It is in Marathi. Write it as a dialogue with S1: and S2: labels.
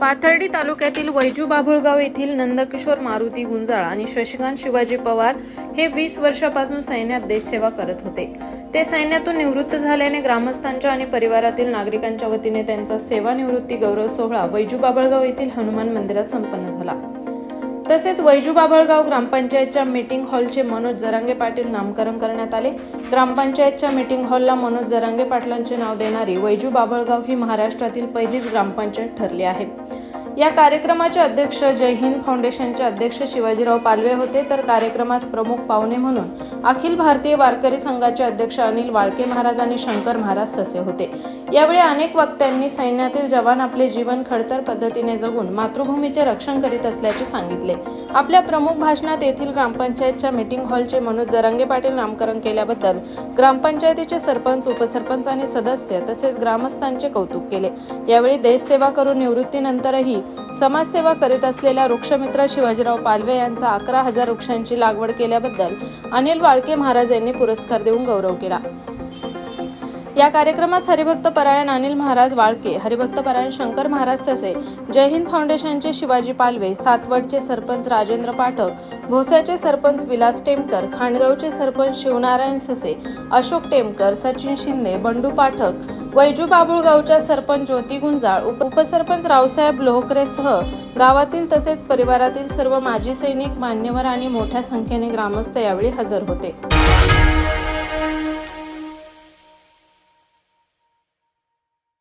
S1: पाथर्डी तालुक्यातील वैजू बाभुळगाव येथील नंदकिशोर मारुती गुंजाळ आणि शशिकांत शिवाजी पवार हे वीस वर्षापासून सैन्यात देशसेवा करत होते. ते सैन्यातून निवृत्त झाल्याने ग्रामस्थांच्या आणि परिवारातील नागरिकांच्या वतीने त्यांचा सेवानिवृत्ती गौरव सोहळा वैजू बाभळगाव येथील हनुमान मंदिरात संपन्न झाला. तसेच वैजू बाभळगाव ग्रामपंचायतच्या मीटिंग हॉलचे मनोज जरांगे पाटील नामकरण करण्यात आले. ग्रामपंचायतच्या मीटिंग हॉलला मनोज जरांगे पाटलांचे नाव देणारी वैजू बाभळगाव ही महाराष्ट्रातील पहिलीच ग्रामपंचायत ठरली आहे. या कार्यक्रमाचे अध्यक्ष जय हिंद फाउंडेशनचे अध्यक्ष शिवाजीराव पालवे होते. तर कार्यक्रमास प्रमुख पाहुणे म्हणून अखिल भारतीय वारकरी संघाचे अध्यक्ष अनिल वाळके महाराज आणि शंकर महाराज ससे होते. यावेळी अनेक वक्त्यांनी सैन्यातील जवान आपले जीवन खडतर पद्धतीने जगून मातृभूमीचे रक्षण करीत असल्याचे सांगितले. आपल्या प्रमुख भाषणात येथील ग्रामपंचायतच्या मीटिंग हॉलचे मनोज जरांगे पाटील नामकरण केल्याबद्दल ग्रामपंचायतीचे सरपंच उपसरपंच आणि सदस्य तसेच ग्रामस्थांचे कौतुक केले. यावेळी देशसेवा करून निवृत्तीनंतरही समाजसेवा करीत असलेल्या वृक्षमित्र शिवाजीराव पालवे यांचा अकरा हजार वृक्षांची लागवड केल्याबद्दल अनिल वाळके महाराज यांनी पुरस्कार देऊन गौरव केला. या कार्यक्रमास हरिभक्त परायण अनिल महाराज वाळके हरिभक्त परायण शंकर महाराज ससे जय हिंद फाउंडेशनचे शिवाजी पालवे सातवडचे सरपंच राजेंद्र पाठक भोसाचे सरपंच विलास टेमकर खांडगावचे सरपंच शिवनारायण ससे अशोक टेमकर सचिन शिंदे बंडू पाठक वैजू बाबुळगावच्या सरपंच ज्योती गुंजाळ उपसरपंच रावसाहेब लोहकरेसह गावातील तसेच परिवारातील सर्व माजी सैनिक मान्यवर आणि मोठ्या संख्येने ग्रामस्थ यावेळी हजर होते.